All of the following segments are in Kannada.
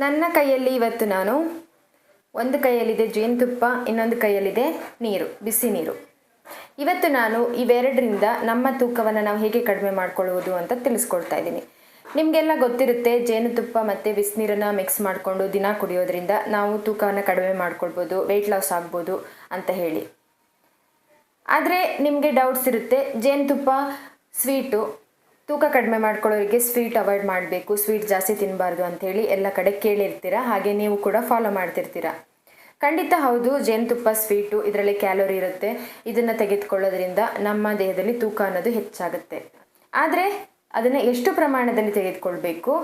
ನನ್ನ ಕೈಯಲ್ಲಿ ಇವತ್ತು ನಾನು ಒಂದು ಕೈಯಲ್ಲಿದೆ ಜೇನುತುಪ್ಪ, ಇನ್ನೊಂದು ಕೈಯಲ್ಲಿದೆ ನೀರು, ಬಿಸಿ ನೀರು. ಇವತ್ತು ನಾನು ಇವೆರಡರಿಂದ ನಮ್ಮ ತೂಕವನ್ನು ನಾವು ಹೇಗೆ ಕಡಿಮೆ ಮಾಡ್ಕೊಳ್ಳುವುದು ಅಂತ ತಿಳಿಸ್ಕೊಡ್ತಾ ಇದ್ದೀನಿ. ನಿಮಗೆಲ್ಲ ಗೊತ್ತಿರುತ್ತೆ, ಜೇನುತುಪ್ಪ ಮತ್ತು ಬಿಸಿನೀರನ್ನು ಮಿಕ್ಸ್ ಮಾಡಿಕೊಂಡು ದಿನ ಕುಡಿಯೋದ್ರಿಂದ ನಾವು ತೂಕವನ್ನು ಕಡಿಮೆ ಮಾಡ್ಕೊಳ್ಬೋದು ವೆಯ್ಟ್ ಲಾಸ್ ಆಗ್ಬೋದು ಅಂತ ಹೇಳಿ. ಆದರೆ ನಿಮಗೆ ಡೌಟ್ಸ್ ಇರುತ್ತೆ, ಜೇನುತುಪ್ಪ ಸ್ವೀಟು ತೂಕ ಕಡಿಮೆ ಮಾಡ್ಕೊಳ್ಳೋರಿಗೆ ಸ್ವೀಟ್ ಅವಾಯ್ಡ್ ಮಾಡಬೇಕು ಸ್ವೀಟ್ ಜಾಸ್ತಿ ತಿನ್ನಬಾರ್ದು ಅಂಥೇಳಿ ಎಲ್ಲ ಕಡೆ ಕೇಳಿರ್ತೀರ? ಹಾಗೆ ನೀವು ಕೂಡ ಫಾಲೋ ಮಾಡ್ತಿರ್ತೀರ? ಖಂಡಿತ ಹೌದು, ಜೇನುತುಪ್ಪ ಸ್ವೀಟು ಇದರಲ್ಲಿ ಕ್ಯಾಲೋರಿ ಇರುತ್ತೆ. ಇದನ್ನು ತೆಗೆದುಕೊಳ್ಳೋದ್ರಿಂದ ನಮ್ಮ ದೇಹದಲ್ಲಿ ತೂಕ ಅನ್ನೋದು ಹೆಚ್ಚಾಗುತ್ತೆ. ಆದರೆ ಅದನ್ನು ಎಷ್ಟು ಪ್ರಮಾಣದಲ್ಲಿ ತೆಗೆದುಕೊಳ್ಬೇಕು?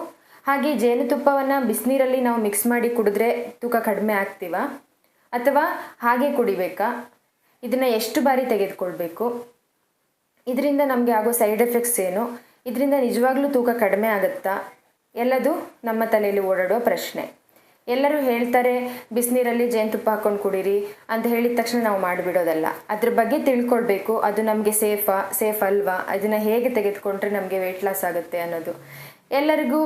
ಹಾಗೆ ಜೇನುತುಪ್ಪವನ್ನು ಬಿಸಿನೀರಲ್ಲಿ ನಾವು ಮಿಕ್ಸ್ ಮಾಡಿ ಕುಡಿದ್ರೆ ತೂಕ ಕಡಿಮೆ ಆಗ್ತೀವ? ಅಥವಾ ಹಾಗೆ ಕುಡಿಬೇಕಾ? ಇದನ್ನು ಎಷ್ಟು ಬಾರಿ ತೆಗೆದುಕೊಳ್ಬೇಕು? ಇದರಿಂದ ನಮಗೆ ಆಗೋ ಸೈಡ್ ಎಫೆಕ್ಟ್ಸ್ ಏನು? ಇದರಿಂದ ನಿಜವಾಗ್ಲೂ ತೂಕ ಕಡಿಮೆ ಆಗುತ್ತಾ? ಎಲ್ಲದು ನಮ್ಮ ತಲೆಯಲ್ಲಿ ಓಡಾಡುವ ಪ್ರಶ್ನೆ. ಎಲ್ಲರೂ ಹೇಳ್ತಾರೆ, ಬಿಸಿನೀರಲ್ಲಿ ಜೇನುತುಪ್ಪ ಹಾಕ್ಕೊಂಡು ಕುಡೀರಿ ಅಂತ ಹೇಳಿದ ತಕ್ಷಣ ನಾವು ಮಾಡಿಬಿಡೋದಲ್ಲ. ಅದ್ರ ಬಗ್ಗೆ ತಿಳ್ಕೊಳ್ಬೇಕು, ಅದು ನಮಗೆ ಸೇಫಾ, ಸೇಫ್ ಅಲ್ವಾ? ಅದನ್ನು ಹೇಗೆ ತೆಗೆದುಕೊಂಡ್ರೆ ನಮಗೆ ವೆಯ್ಟ್ ಲಾಸ್ ಆಗುತ್ತೆ ಅನ್ನೋದು. ಎಲ್ಲರಿಗೂ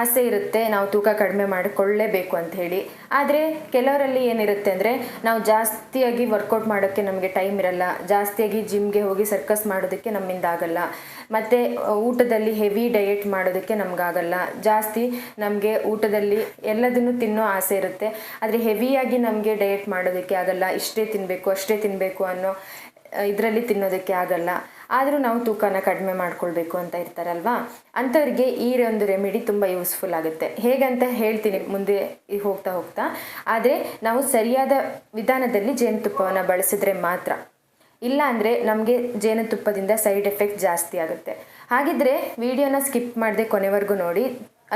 ಆಸೆ ಇರುತ್ತೆ, ನಾವು ತೂಕ ಕಡಿಮೆ ಮಾಡಿಕೊಳ್ಳೇಬೇಕು ಅಂತ ಹೇಳಿ. ಆದರೆ ಕೆಲವರಲ್ಲಿ ಏನಿರುತ್ತೆ ಅಂದರೆ, ನಾವು ಜಾಸ್ತಿಯಾಗಿ ವರ್ಕೌಟ್ ಮಾಡೋಕ್ಕೆ ನಮಗೆ ಟೈಮ್ ಇರಲ್ಲ. ಜಾಸ್ತಿಯಾಗಿ ಜಿಮ್ಗೆ ಹೋಗಿ ಸರ್ಕಸ್ ಮಾಡೋದಕ್ಕೆ ನಮ್ಮಿಂದ ಆಗಲ್ಲ. ಮತ್ತು ಊಟದಲ್ಲಿ ಹೆವಿ ಡಯೆಟ್ ಮಾಡೋದಕ್ಕೆ ನಮಗಾಗಲ್ಲ. ಜಾಸ್ತಿ ನಮಗೆ ಊಟದಲ್ಲಿ ಎಲ್ಲದನ್ನು ತಿನ್ನೋ ಆಸೆ ಇರುತ್ತೆ. ಆದರೆ ಹೆವಿಯಾಗಿ ನಮಗೆ ಡಯೆಟ್ ಮಾಡೋದಕ್ಕೆ ಆಗಲ್ಲ. ಇಷ್ಟೇ ತಿನ್ನಬೇಕು ಅಷ್ಟೇ ತಿನ್ನಬೇಕು ಅನ್ನೋ ಇದರಲ್ಲಿ ತಿನ್ನೋದಕ್ಕೆ ಆಗಲ್ಲ. ಆದರೂ ನಾವು ತೂಕನ ಕಡಿಮೆ ಮಾಡ್ಕೊಳ್ಬೇಕು ಅಂತ ಇರ್ತಾರಲ್ವಾ? ಅಂಥವ್ರಿಗೆ ಈ ಒಂದು ರೆಮಿಡಿ ತುಂಬ ಯೂಸ್ಫುಲ್ ಆಗುತ್ತೆ. ಹೇಗಂತ ಹೇಳ್ತೀನಿ ಮುಂದೆ ಹೋಗ್ತಾ ಹೋಗ್ತಾ. ಆದರೆ ನಾವು ಸರಿಯಾದ ವಿಧಾನದಲ್ಲಿ ಜೇನುತುಪ್ಪವನ್ನು ಬಳಸಿದ್ರೆ ಮಾತ್ರ. ಇಲ್ಲ ಅಂದರೆ ನಮಗೆ ಜೇನುತುಪ್ಪದಿಂದ ಸೈಡ್ ಎಫೆಕ್ಟ್ ಜಾಸ್ತಿ ಆಗುತ್ತೆ. ಹಾಗಿದ್ರೆ ವಿಡಿಯೋನ ಸ್ಕಿಪ್ ಮಾಡದೆ ಕೊನೆವರೆಗೂ ನೋಡಿ.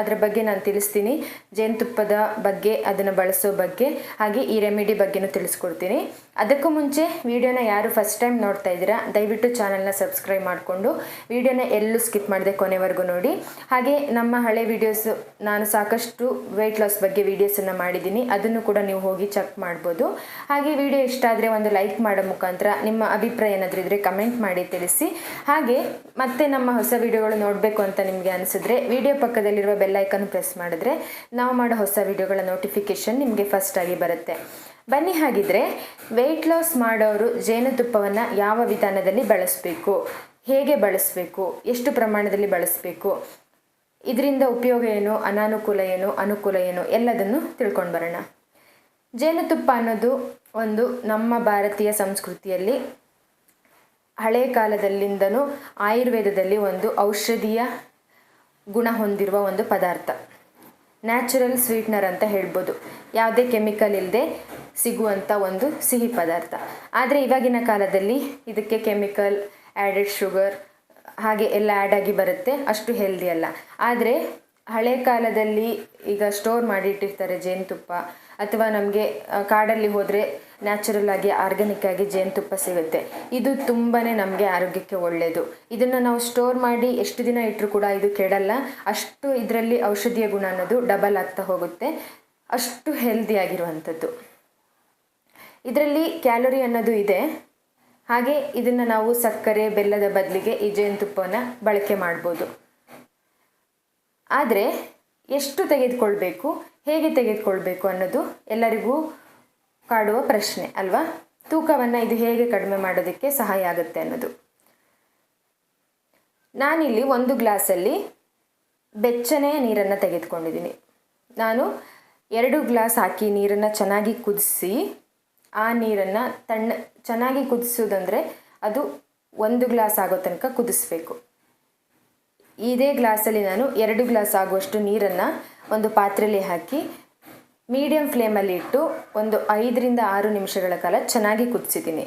ಅದರ ಬಗ್ಗೆ ನಾನು ತಿಳಿಸ್ತೀನಿ. ಜೇನುತುಪ್ಪದ ಬಗ್ಗೆ, ಅದನ್ನು ಬಳಸೋ ಬಗ್ಗೆ, ಹಾಗೆ ಈ ರೆಮಿಡಿ ಬಗ್ಗೆನೂ ತಿಳಿಸ್ಕೊಡ್ತೀನಿ. ಅದಕ್ಕೂ ಮುಂಚೆ ವಿಡಿಯೋನ ಯಾರು ಫಸ್ಟ್ ಟೈಮ್ ನೋಡ್ತಾ ಇದ್ದೀರಾ, ದಯವಿಟ್ಟು ಚಾನಲ್ನ ಸಬ್ಸ್ಕ್ರೈಬ್ ಮಾಡಿಕೊಂಡು ವಿಡಿಯೋನ ಎಲ್ಲೂ ಸ್ಕಿಪ್ ಮಾಡದೆ ಕೊನೆವರೆಗೂ ನೋಡಿ. ಹಾಗೆ ನಮ್ಮ ಹಳೆ ವಿಡಿಯೋಸ್ ನಾನು ಸಾಕಷ್ಟು ವೆಯ್ಟ್ ಲಾಸ್ ಬಗ್ಗೆ ವೀಡಿಯೋಸನ್ನು ಮಾಡಿದ್ದೀನಿ. ಅದನ್ನು ಕೂಡ ನೀವು ಹೋಗಿ ಚೆಕ್ ಮಾಡ್ಬೋದು. ಹಾಗೆ ವಿಡಿಯೋ ಇಷ್ಟ ಆದರೆ ಒಂದು ಲೈಕ್ ಮಾಡೋ ಮುಖಾಂತರ ನಿಮ್ಮ ಅಭಿಪ್ರಾಯ ಏನಾದರೂ ಇದ್ದರೆ ಕಮೆಂಟ್ ಮಾಡಿ ತಿಳಿಸಿ. ಹಾಗೆ ಮತ್ತೆ ನಮ್ಮ ಹೊಸ ವಿಡಿಯೋಗಳು ನೋಡಬೇಕು ಅಂತ ನಿಮಗೆ ಅನಿಸಿದ್ರೆ, ವಿಡಿಯೋ ಪಕ್ಕದಲ್ಲಿರುವ ಬೆಲ್ಲೈಕನ್ ಪ್ರೆಸ್ ಮಾಡಿದ್ರೆ ನಾವು ಮಾಡೋ ಹೊಸ ವಿಡಿಯೋಗಳ ನೋಟಿಫಿಕೇಷನ್ ನಿಮಗೆ ಫಸ್ಟ್ ಆಗಿ ಬರುತ್ತೆ. ಬನ್ನಿ ಹಾಗಿದ್ರೆ ವೆಯ್ಟ್ ಲಾಸ್ ಮಾಡೋರು ಜೇನುತುಪ್ಪವನ್ನು ಯಾವ ವಿಧಾನದಲ್ಲಿ ಬಳಸಬೇಕು, ಹೇಗೆ ಬಳಸಬೇಕು, ಎಷ್ಟು ಪ್ರಮಾಣದಲ್ಲಿ ಬಳಸಬೇಕು, ಇದರಿಂದ ಉಪಯೋಗ ಏನು, ಅನಾನುಕೂಲ ಏನು, ಅನುಕೂಲ ಏನು, ಎಲ್ಲದನ್ನು ತಿಳ್ಕೊಂಡು ಬರೋಣ. ಜೇನುತುಪ್ಪ ಅನ್ನೋದು ಒಂದು ನಮ್ಮ ಭಾರತೀಯ ಸಂಸ್ಕೃತಿಯಲ್ಲಿ ಹಳೆ ಕಾಲದಲ್ಲಿಂದನೂ ಆಯುರ್ವೇದದಲ್ಲಿ ಒಂದು ಔಷಧೀಯ ಗುಣ ಹೊಂದಿರುವ ಒಂದು ಪದಾರ್ಥ. ನ್ಯಾಚುರಲ್ ಸ್ವೀಟ್ನರ್ ಅಂತ ಹೇಳ್ಬೋದು. ಯಾವುದೇ ಕೆಮಿಕಲ್ ಇಲ್ಲದೆ ಸಿಗುವಂಥ ಒಂದು ಸಿಹಿ ಪದಾರ್ಥ. ಆದರೆ ಇವಾಗಿನ ಕಾಲದಲ್ಲಿ ಇದಕ್ಕೆ ಕೆಮಿಕಲ್ ಆ್ಯಡೆಡ್ ಶುಗರ್ ಹಾಗೆ ಎಲ್ಲ ಆ್ಯಡ್ ಆಗಿ ಬರುತ್ತೆ. ಅಷ್ಟು ಹೆಲ್ದಿ ಅಲ್ಲ. ಆದರೆ ಹಳೆ ಕಾಲದಲ್ಲಿ ಈಗ ಸ್ಟೋರ್ ಮಾಡಿ ಇಟ್ಟಿರ್ತಾರೆ ಜೇನುತುಪ್ಪ, ಅಥವಾ ನಮಗೆ ಕಾಡಲ್ಲಿ ಹೋದರೆ ನ್ಯಾಚುರಲ್ ಆಗಿ ಆರ್ಗ್ಯಾನಿಕ್ ಆಗಿ ಜೇನುತುಪ್ಪ ಸಿಗುತ್ತೆ. ಇದು ತುಂಬಾ ನಮಗೆ ಆರೋಗ್ಯಕ್ಕೆ ಒಳ್ಳೆಯದು ಇದನ್ನು ನಾವು ಸ್ಟೋರ್ ಮಾಡಿ ಎಷ್ಟು ದಿನ ಇಟ್ಟರೂ ಕೂಡ ಇದು ಕೆಡಲ್ಲ. ಅಷ್ಟು ಇದರಲ್ಲಿ ಔಷಧೀಯ ಗುಣ ಅನ್ನೋದು ಡಬಲ್ ಆಗ್ತಾ ಹೋಗುತ್ತೆ. ಅಷ್ಟು ಹೆಲ್ದಿ ಆಗಿರುವಂಥದ್ದು. ಇದರಲ್ಲಿ ಕ್ಯಾಲೋರಿ ಅನ್ನೋದು ಇದೆ. ಹಾಗೆ ಇದನ್ನು ನಾವು ಸಕ್ಕರೆ, ಬೆಲ್ಲದ ಬದಲಿಗೆ ಈ ಜೇನುತುಪ್ಪವನ್ನು ಬಳಕೆ ಮಾಡ್ಬೋದು. ಆದರೆ, ಎಷ್ಟು ತೆಗೆದುಕೊಳ್ಬೇಕು, ಹೇಗೆ ತೆಗೆದುಕೊಳ್ಬೇಕು ಅನ್ನೋದು ಎಲ್ಲರಿಗೂ ಕಾಡುವ ಪ್ರಶ್ನೆ, ಅಲ್ವಾ? ತೂಕವನ್ನು ಇದು ಹೇಗೆ ಕಡಿಮೆ ಮಾಡೋದಕ್ಕೆ ಸಹಾಯ ಆಗುತ್ತೆ ಅನ್ನೋದು. ನಾನಿಲ್ಲಿ ಒಂದು ಗ್ಲಾಸಲ್ಲಿ ಬೆಚ್ಚನೆಯ ನೀರನ್ನು ತೆಗೆದುಕೊಂಡಿದ್ದೀನಿ. ನಾನು ಎರಡು ಗ್ಲಾಸ್ ಹಾಕಿ ನೀರನ್ನು ಚೆನ್ನಾಗಿ ಕುದಿಸಿ, ಆ ನೀರನ್ನು ತಣ್ಣ, ಚೆನ್ನಾಗಿ ಕುದಿಸೋದಂದರೆ ಅದು ಒಂದು ಗ್ಲಾಸ್ ಆಗೋ ತನಕ ಕುದಿಸ್ಬೇಕು. ಇದೇ ಗ್ಲಾಸಲ್ಲಿ ನಾನು ಎರಡು ಗ್ಲಾಸ್ ಆಗುವಷ್ಟು ನೀರನ್ನು ಒಂದು ಪಾತ್ರೆಯಲ್ಲಿ ಹಾಕಿ ಮೀಡಿಯಮ್ ಫ್ಲೇಮಲ್ಲಿ ಇಟ್ಟು ಒಂದು ಐದರಿಂದ ಆರು ನಿಮಿಷಗಳ ಕಾಲ ಚೆನ್ನಾಗಿ ಕುದಿಸಿದ್ದೀನಿ.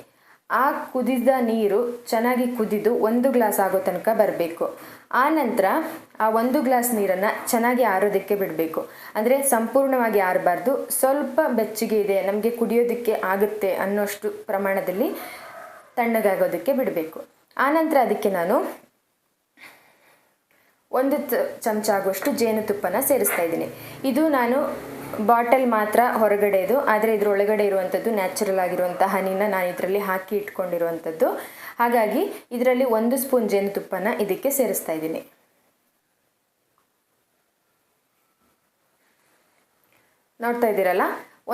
ಆ ಕುದಿದ ನೀರು ಚೆನ್ನಾಗಿ ಕುದಿದು ಒಂದು ಗ್ಲಾಸ್ ಆಗೋ ತನಕ ಬರಬೇಕು. ಆ ನಂತರ ಆ ಒಂದು ಗ್ಲಾಸ್ ನೀರನ್ನು ಚೆನ್ನಾಗಿ ಆರೋದಕ್ಕೆ ಬಿಡಬೇಕು. ಅಂದರೆ ಸಂಪೂರ್ಣವಾಗಿ ಆರಬಾರ್ದು. ಸ್ವಲ್ಪ ಬೆಚ್ಚಗೆ ಇದೆ, ನಮಗೆ ಕುಡಿಯೋದಕ್ಕೆ ಆಗುತ್ತೆ ಅನ್ನೋಷ್ಟು ಪ್ರಮಾಣದಲ್ಲಿ ತಣ್ಣಗಾಗೋದಕ್ಕೆ ಬಿಡಬೇಕು. ಆನಂತರ ಅದಕ್ಕೆ ನಾನು ಒಂದು ಚಮಚ ಆಗುವಷ್ಟು ಜೇನುತುಪ್ಪನ ಸೇರಿಸ್ತಾ ಇದ್ದೀನಿ. ಇದು ನಾನು ಬಾಟಲ್ ಮಾತ್ರ ಹೊರಗಡೆದು, ಆದರೆ ಇದರೊಳಗಡೆ ಇರುವಂಥದ್ದು ನ್ಯಾಚುರಲ್ ಆಗಿರುವಂಥ ಹನಿನ ನಾನು ಇದರಲ್ಲಿ ಹಾಕಿ ಇಟ್ಕೊಂಡಿರುವಂಥದ್ದು. ಹಾಗಾಗಿ ಇದರಲ್ಲಿ ಒಂದು ಸ್ಪೂನ್ ಜೇನುತುಪ್ಪನ ಇದಕ್ಕೆ ಸೇರಿಸ್ತಾ ಇದ್ದೀನಿ. ನೋಡ್ತಾ ಇದ್ದೀರಲ್ಲ?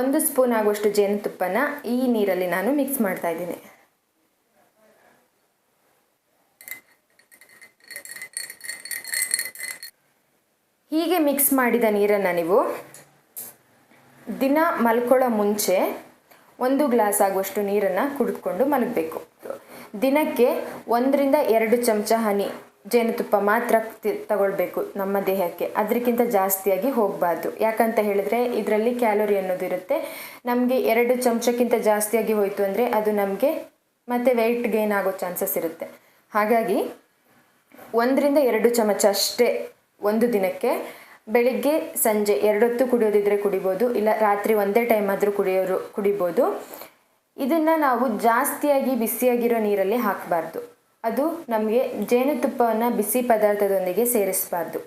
ಒಂದು ಸ್ಪೂನ್ ಆಗುವಷ್ಟು ಜೇನುತುಪ್ಪನ ಈ ನೀರಲ್ಲಿ ನಾನು ಮಿಕ್ಸ್ ಮಾಡ್ತಾ ಇದ್ದೀನಿ. ಹೀಗೆ ಮಿಕ್ಸ್ ಮಾಡಿದ ನೀರನ್ನು ನೀವು ದಿನ ಮಲ್ಕೊಳ್ಳೋ ಮುಂಚೆ ಒಂದು ಗ್ಲಾಸ್ ಆಗುವಷ್ಟು ನೀರನ್ನು ಕುಡಿದುಕೊಂಡು ಮಲಗಬೇಕು. ದಿನಕ್ಕೆ ಒಂದರಿಂದ ಎರಡು ಚಮಚ ಹನಿ ಜೇನುತುಪ್ಪ ಮಾತ್ರ ತಗೊಳ್ಬೇಕು ನಮ್ಮ ದೇಹಕ್ಕೆ. ಅದಕ್ಕಿಂತ ಜಾಸ್ತಿಯಾಗಿ ಹೋಗಬಾರ್ದು. ಯಾಕಂತ ಹೇಳಿದ್ರೆ ಇದರಲ್ಲಿ ಕ್ಯಾಲೋರಿ ಅನ್ನೋದು ಇರುತ್ತೆ. ನಮಗೆ ಎರಡು ಚಮಚಕ್ಕಿಂತ ಜಾಸ್ತಿಯಾಗಿ ಹೋಯಿತು ಅಂದರೆ ಅದು ನಮಗೆ ಮತ್ತೆ ವೆಯ್ಟ್ ಗೇನ್ ಆಗೋ ಚಾನ್ಸಸ್ ಇರುತ್ತೆ. ಹಾಗಾಗಿ ಒಂದರಿಂದ ಎರಡು ಚಮಚ ಅಷ್ಟೇ ಒಂದು ದಿನಕ್ಕೆ ಬೆಳಿಗ್ಗೆ, ಸಂಜೆ ಎರಡೊತ್ತು ಕುಡಿಯೋದಿದ್ರೆ ಕುಡಿಬೋದು, ಇಲ್ಲ ರಾತ್ರಿ ಒಂದೇ ಟೈಮ್ ಆದರೂ ಕುಡಿಯೋರು, ಕುಡಿಬೋದು. ಇದನ್ನು ನಾವು ಜಾಸ್ತಿಯಾಗಿ ಬಿಸಿಯಾಗಿರೋ ನೀರಲ್ಲಿ ಹಾಕಬಾರ್ದು. ಅದು ನಮಗೆ ಜೇನುತುಪ್ಪವನ್ನು ಬಿಸಿ ಪದಾರ್ಥದೊಂದಿಗೆ ಸೇರಿಸಬಾರ್ದು.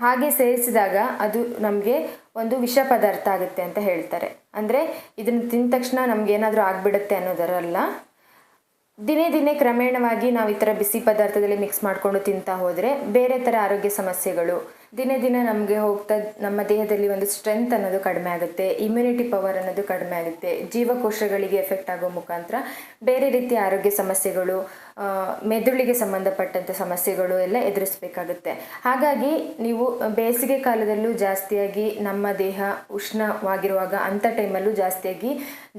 ಹಾಗೆ ಸೇರಿಸಿದಾಗ ಅದು ನಮಗೆ ಒಂದು ವಿಷ ಪದಾರ್ಥ ಆಗುತ್ತೆ ಅಂತ ಹೇಳ್ತಾರೆ. ಅಂದರೆ ಇದನ್ನು ತಿಂದ ತಕ್ಷಣ ನಮಗೇನಾದರೂ ಆಗಿಬಿಡುತ್ತೆ ಅನ್ನೋದರಲ್ಲ ದಿನೇ ದಿನೇ ಕ್ರಮೇಣವಾಗಿ ನಾವು ಈ ಥರ ಬಿಸಿ ಪದಾರ್ಥದಲ್ಲಿ ಮಿಕ್ಸ್ ಮಾಡಿಕೊಂಡು ತಿಂತಾ ಹೋದರೆ ಬೇರೆ ಥರ ಆರೋಗ್ಯ ಸಮಸ್ಯೆಗಳು ದಿನೇ ದಿನ ನಮಗೆ ಹೋಗ್ತಾ, ನಮ್ಮ ದೇಹದಲ್ಲಿ ಒಂದು ಸ್ಟ್ರೆಂತ್ ಅನ್ನೋದು ಕಡಿಮೆ ಆಗುತ್ತೆ ಇಮ್ಯುನಿಟಿ ಪವರ್ ಅನ್ನೋದು ಕಡಿಮೆ ಆಗುತ್ತೆ, ಜೀವಕೋಶಗಳಿಗೆ ಎಫೆಕ್ಟ್ ಆಗೋ ಮುಖಾಂತರ ಬೇರೆ ರೀತಿಯ ಆರೋಗ್ಯ ಸಮಸ್ಯೆಗಳು ಮೆದುಳಿಗೆ ಸಂಬಂಧಪಟ್ಟಂಥ ಸಮಸ್ಯೆಗಳು ಎಲ್ಲ ಎದುರಿಸಬೇಕಾಗುತ್ತೆ. ಹಾಗಾಗಿ ನೀವು ಬೇಸಿಗೆ ಕಾಲದಲ್ಲೂ ಜಾಸ್ತಿಯಾಗಿ ನಮ್ಮ ದೇಹ ಉಷ್ಣವಾಗಿರುವಾಗ ಅಂಥ ಟೈಮಲ್ಲೂ ಜಾಸ್ತಿಯಾಗಿ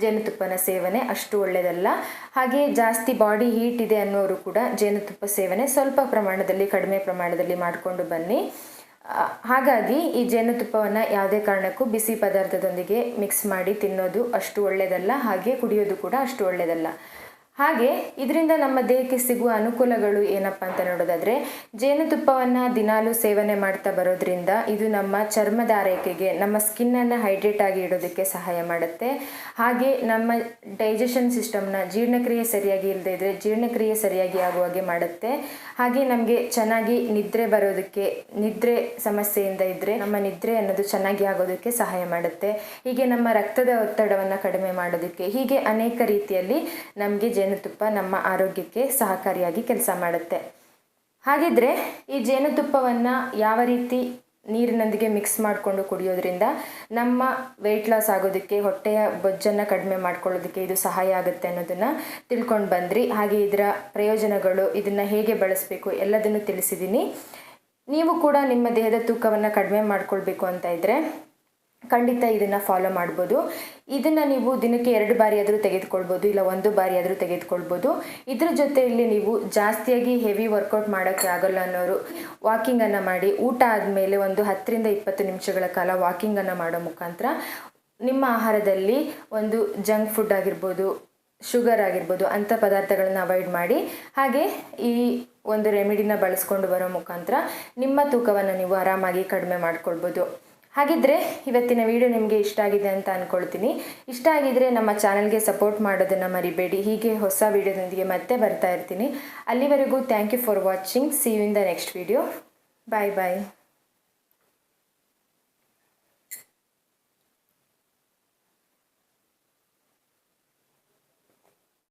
ಜೇನುತುಪ್ಪನ ಸೇವನೆ ಅಷ್ಟು ಒಳ್ಳೆಯದಲ್ಲ ಹಾಗೆ ಜಾಸ್ತಿ ಬಾಡಿ ಹೀಟ್ ಇದೆ ಅನ್ನೋರು ಕೂಡ ಜೇನುತುಪ್ಪ ಸೇವನೆ ಸ್ವಲ್ಪ ಪ್ರಮಾಣದಲ್ಲಿ, ಕಡಿಮೆ ಪ್ರಮಾಣದಲ್ಲಿ ಮಾಡಿಕೊಂಡು ಬನ್ನಿ. ಹಾಗಾಗಿ ಈ ಜೇನುತುಪ್ಪವನ್ನು ಯಾವುದೇ ಕಾರಣಕ್ಕೂ ಬಿಸಿ ಪದಾರ್ಥದೊಂದಿಗೆ ಮಿಕ್ಸ್ ಮಾಡಿ ತಿನ್ನೋದು ಅಷ್ಟು ಒಳ್ಳೆಯದಲ್ಲ ಹಾಗೆ ಕುಡಿಯೋದು ಕೂಡ ಅಷ್ಟು ಒಳ್ಳೆಯದಲ್ಲ ಹಾಗೆ ಇದರಿಂದ ನಮ್ಮ ದೇಹಕ್ಕೆ ಸಿಗುವ ಅನುಕೂಲಗಳು ಏನಪ್ಪ ಅಂತ ನೋಡೋದಾದರೆ, ಜೇನುತುಪ್ಪವನ್ನು ದಿನಾಲೂ ಸೇವನೆ ಮಾಡ್ತಾ ಬರೋದ್ರಿಂದ ಇದು ನಮ್ಮ ಚರ್ಮದ ಆರೈಕೆಗೆ, ನಮ್ಮ ಸ್ಕಿನ್ನನ್ನು ಹೈಡ್ರೇಟ್ ಆಗಿ ಇಡೋದಕ್ಕೆ ಸಹಾಯ ಮಾಡುತ್ತೆ. ಹಾಗೆ ನಮ್ಮ ಡೈಜೆಷನ್ ಸಿಸ್ಟಮ್ನ ಜೀರ್ಣಕ್ರಿಯೆ ಸರಿಯಾಗಿ ಇಲ್ಲದೇ ಇದ್ದರೆ ಜೀರ್ಣಕ್ರಿಯೆ ಸರಿಯಾಗಿ ಆಗುವ ಹಾಗೆ ಮಾಡುತ್ತೆ. ಹಾಗೆ ನಮಗೆ ಚೆನ್ನಾಗಿ ನಿದ್ರೆ ಬರೋದಕ್ಕೆ, ನಿದ್ರೆ ಸಮಸ್ಯೆಯಿಂದ ಇದ್ದರೆ ನಮ್ಮ ನಿದ್ರೆ ಅನ್ನೋದು ಚೆನ್ನಾಗಿ ಆಗೋದಕ್ಕೆ ಸಹಾಯ ಮಾಡುತ್ತೆ. ಹೀಗೆ ನಮ್ಮ ರಕ್ತದ ಒತ್ತಡವನ್ನು ಕಡಿಮೆ ಮಾಡೋದಕ್ಕೆ, ಹೀಗೆ ಅನೇಕ ರೀತಿಯಲ್ಲಿ ನಮಗೆ ಜೇನುತುಪ್ಪ ನಮ್ಮ ಆರೋಗ್ಯಕ್ಕೆ ಸಹಕಾರಿಯಾಗಿ ಕೆಲಸ ಮಾಡುತ್ತೆ. ಹಾಗಿದ್ರೆ ಈ ಜೇನುತುಪ್ಪವನ್ನು ಯಾವ ರೀತಿ ನೀರಿನೊಂದಿಗೆ ಮಿಕ್ಸ್ ಮಾಡಿಕೊಂಡು ಕುಡಿಯೋದ್ರಿಂದ ನಮ್ಮ ವೆಯ್ಟ್ ಲಾಸ್ ಆಗೋದಕ್ಕೆ, ಹೊಟ್ಟೆಯ ಬೊಜ್ಜನ್ನು ಕಡಿಮೆ ಮಾಡ್ಕೊಳ್ಳೋದಕ್ಕೆ ಇದು ಸಹಾಯ ಆಗುತ್ತೆ ಅನ್ನೋದನ್ನು ತಿಳ್ಕೊಂಡು ಬಂದ್ರಿ. ಹಾಗೆ ಇದರ ಪ್ರಯೋಜನಗಳು ಇದನ್ನು ಹೇಗೆ ಬಳಸಬೇಕು ಎಲ್ಲದನ್ನು ತಿಳಿಸಿದ್ದೀನಿ ನೀವು ಕೂಡ ನಿಮ್ಮ ದೇಹದ ತೂಕವನ್ನು ಕಡಿಮೆ ಮಾಡ್ಕೊಳ್ಬೇಕು ಅಂತ ಇದ್ದರೆ ಖಂಡಿತ ಇದನ್ನು ಫಾಲೋ ಮಾಡ್ಬೋದು. ಇದನ್ನು ನೀವು ದಿನಕ್ಕೆ ಎರಡು ಬಾರಿ ಆದರೂ ತೆಗೆದುಕೊಳ್ಬೋದು, ಇಲ್ಲ ಒಂದು ಬಾರಿ ಆದರೂ ತೆಗೆದುಕೊಳ್ಬೋದು. ಇದ್ರ ಜೊತೆಯಲ್ಲಿ ನೀವು ಜಾಸ್ತಿಯಾಗಿ ಹೆವಿ ವರ್ಕೌಟ್ ಮಾಡೋಕ್ಕೆ ಆಗಲ್ಲ ಅನ್ನೋರು ವಾಕಿಂಗನ್ನು ಮಾಡಿ, ಊಟ ಆದಮೇಲೆ ಒಂದು ಹತ್ತರಿಂದ ಇಪ್ಪತ್ತು ನಿಮಿಷಗಳ ಕಾಲ ವಾಕಿಂಗನ್ನು ಮಾಡೋ ಮುಖಾಂತರ ನಿಮ್ಮ ಆಹಾರದಲ್ಲಿ ಒಂದು ಜಂಕ್ ಫುಡ್ ಆಗಿರ್ಬೋದು ಶುಗರ್ ಆಗಿರ್ಬೋದು ಅಂಥ ಪದಾರ್ಥಗಳನ್ನ ಅವಾಯ್ಡ್ ಮಾಡಿ, ಹಾಗೆ ಈ ಒಂದು ರೆಮಿಡಿನ ಬಳಸ್ಕೊಂಡು ಬರೋ ಮುಖಾಂತರ ನಿಮ್ಮ ತೂಕವನ್ನು ನೀವು ಆರಾಮಾಗಿ ಕಡಿಮೆ ಮಾಡ್ಕೊಳ್ಬೋದು. ಹಾಗಿದ್ರೆ ಇವತ್ತಿನ ವಿಡಿಯೋ ನಿಮಗೆ ಇಷ್ಟ ಆಗಿದೆ ಅಂತ ಅಂದ್ಕೊಳ್ತೀನಿ ಇಷ್ಟ ಆಗಿದ್ರೆ ನಮ್ಮ ಚಾನಲ್ಗೆ ಸಪೋರ್ಟ್ ಮಾಡೋದನ್ನು ಮರಿಬೇಡಿ. ಹೀಗೆ ಹೊಸ ವಿಡಿಯೋದೊಂದಿಗೆ ಮತ್ತೆ ಬರ್ತಾ ಇರ್ತೀನಿ. ಅಲ್ಲಿವರೆಗೂ thank you for watching see you in the next video bye bye